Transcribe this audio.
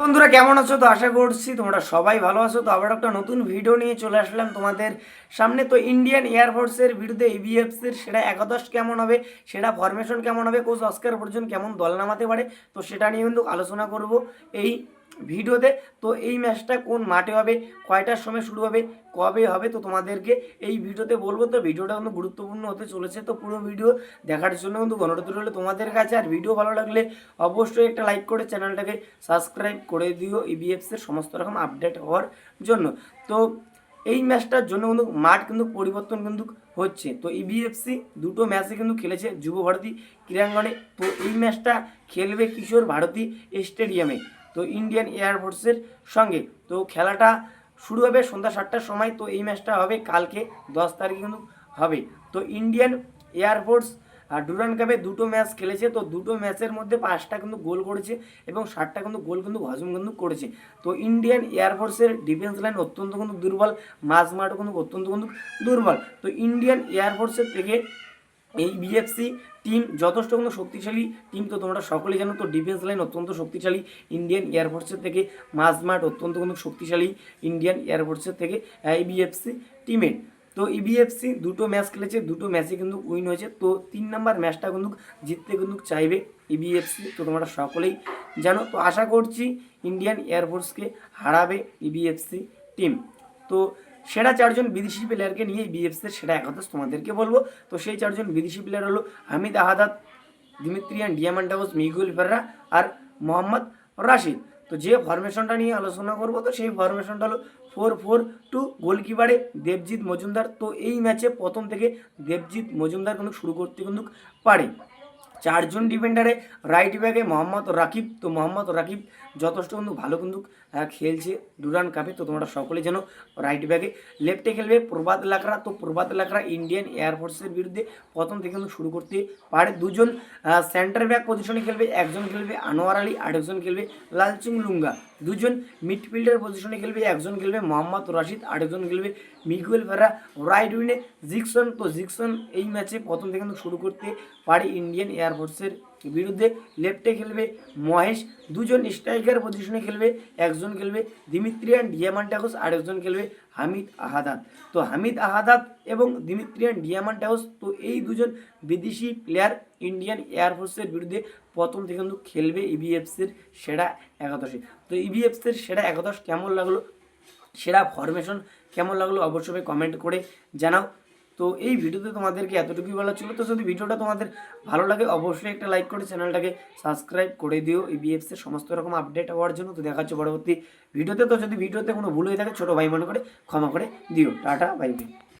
বন্ধুরা, কেমন আছো? তো আশা করছি তোমরা সবাই ভালো আছো। তো আবার একটা নতুন ভিডিও নিয়ে চলে আসলাম তোমাদের সামনে। তো ইন্ডিয়ান এয়ারফোর্সের বিরুদ্ধে এবিএফসির সেটা একাদশ কেমন হবে সেটা ফরমেশন কেমন হবে, কোচ অস্কার পর্যন্ত কেমন দল নামাতে পারে, তো সেটা নিয়ে কিন্তু আলোচনা করব এই ভিডিওতে। তো এই ম্যাচটা কোন মাঠে হবে, কয়টার সময় শুরু হবে, কবে হবে, তো তোমাদেরকে এই ভিডিওতে বলব। তো ভিডিওটা কিন্তু গুরুত্বপূর্ণ হতে চলেছে। তো পুরো ভিডিও দেখার জন্য কিন্তু অনুরোধ রইল তোমাদের কাছে। আর ভিডিও ভালো লাগলে অবশ্যই একটা লাইক করে চ্যানেলটাকে সাবস্ক্রাইব করে দিও ইবিএফসির সমস্ত রকম আপডেট হওয়ার জন্য। তো এই ম্যাচটার জন্য কিন্তু মাঠ কিন্তু পরিবর্তন কিন্তু হচ্ছে। তো ইবিএফসি দুটো ম্যাচে কিন্তু খেলেছে যুব ভারতী ক্রীড়াঙ্গনে। তো এই ম্যাচটা খেলবে কিশোর ভারতী স্টেডিয়ামে। তো ইন্ডিয়ান এয়ারফোর্সের সঙ্গে। তো খেলাটা শুরু হবে সন্ধ্যা সাতটার সময়। তো এই ম্যাচটা হবে কালকে, দশ তারিখে কিন্তু হবে। তো ইন্ডিয়ান এয়ারফোর্স আর ডুরান কাপে দুটো ম্যাচ খেলেছে। তো দুটো ম্যাচের মধ্যে পাঁচটা কিন্তু গোল করেছে এবং ষাটটা কিন্তু গোল কিন্তু হজম কিন্তু করেছে। তো ইন্ডিয়ান এয়ারফোর্সের ডিফেন্স লাইন অত্যন্ত কিন্তু দুর্বল। মাঝ মাঠও কিন্তু অত্যন্ত কিন্তু দুর্বল। তো ইন্ডিয়ান এয়ারফোর্সের থেকে এই বিএফসি টিম যথেষ্ট কিন্তু শক্তিশালী টিম তো তোমরা সকলেই জানো। তো ডিফেন্স লাইন অত্যন্ত শক্তিশালী। ইন্ডিয়ান এয়ারফোর্সের থেকে মাঝ মাঠ অত্যন্ত কিন্তু শক্তিশালী ইন্ডিয়ান এয়ারফোর্সের থেকে এই বিএফসি টিমের তো ইবিএফসি দুটো ম্যাচ খেলেছে, দুটো ম্যাচে কিন্তু উইন হয়েছে। তো তিন নাম্বার ম্যাচটা কিন্তু জিততে কিন্তু চাইবে ইবিএফসি তো তোমরা সকলেই জানো। তো আশা করছি ইন্ডিয়ান এয়ারফোর্সকে হারাবে ইবিএফসি টিম তো সেরা চারজন বিদেশি প্লেয়ারকে নিয়ে বিএফসির সেরা একাদশ তোমাদেরকে বলব। তো সেই চারজন বিদেশি প্লেয়ার হলো হামিদ আহাদাত, দিমিত্রিয়ান ডিয়ামান্ডাউস মিগুল ফেররা আর মোহাম্মদ রাশিদ। তো যে ফরমেশনটা নিয়ে আলোচনা করব, তো সেই ফরমেশনটা হলো ফোর ফোর টু গোলকিপারে দেবজিৎ মজুমদার। তো এই ম্যাচে প্রথম থেকে দেবজিৎ মজুমদার কিন্তু শুরু করতে কিন্তু পারে। চারজন ডিফেন্ডারে রাইট ব্যাগে মোহাম্মদ রাকিব। তো মোহাম্মদ রাকিব যথেষ্ট কিন্তু ভালো কিন্তু খেলছে ডুরান কাপে তো তোমরা সকলে যেন রাইট ব্যাগে লেফটে খেলবে প্রভাত লাকড়া। তো প্রভাত লাকড়া ইন্ডিয়ান এয়ারফোর্সের বিরুদ্ধে প্রথম থেকে কিন্তু শুরু করতে পারে দুজন। সেন্টার ব্যাক পজিশনে খেলবে, একজন খেলবে আনোয়ার আলী, আরেকজন খেলবে লালচুং লুঙ্গা। দুজন মিডফিল্ডার পজিশনে খেলবে, একজন খেলবে মোহাম্মদ রাশিদ, আরেকজন খেলবে মিগুয়েল ফেরা রাইট উইনে জিকসন তো জিকসন এই ম্যাচে প্রথম থেকে শুরু করতে পারে ইন্ডিয়ান এয়ারফোর্সের বিরুদ্ধে লেফটে খেলবে মহেশ, দুজন স্ট্রাইকার পজিশনে খেলবে, একজন খেলবে দিমিত্রিয়ান ডিয়ামান্টাকোস আরেকজন খেলবে হামিদ আহাদাত। তো হামিদ আহাদাত এবং দিমিত্রিয়ান ডিয়ামান্টাকোস তো এই দুজন বিদেশি প্লেয়ার ইন্ডিয়ান এয়ারফোর্সের বিরুদ্ধে প্রথম থেকে কিন্তু খেলবে ইভিএফসির সেরা একাদশে। তো ইবিএফসির সেরা একাদশ কেমন লাগল? সেরা ফরমেশন কেমন লাগল? অবশ্যই কমেন্ট করে জানাও। তো এই ভিডিওতে তোমাদেরকে এতটুকুই বলা ছিল। তো যদি ভিডিওটা তোমাদের ভালো লাগে, অবশ্যই একটা লাইক করে চ্যানেলটাকে সাবস্ক্রাইব করে দিও। এই বিএফসের সমস্ত রকম আপডেট হওয়ার জন্য তো দেখা পরবর্তী ভিডিওতে। তো যদি ভিডিওতে কোনো ভুল হয়ে থাকে, ছোটো ভাই মনে করে ক্ষমা করে দিও। Tata bye bye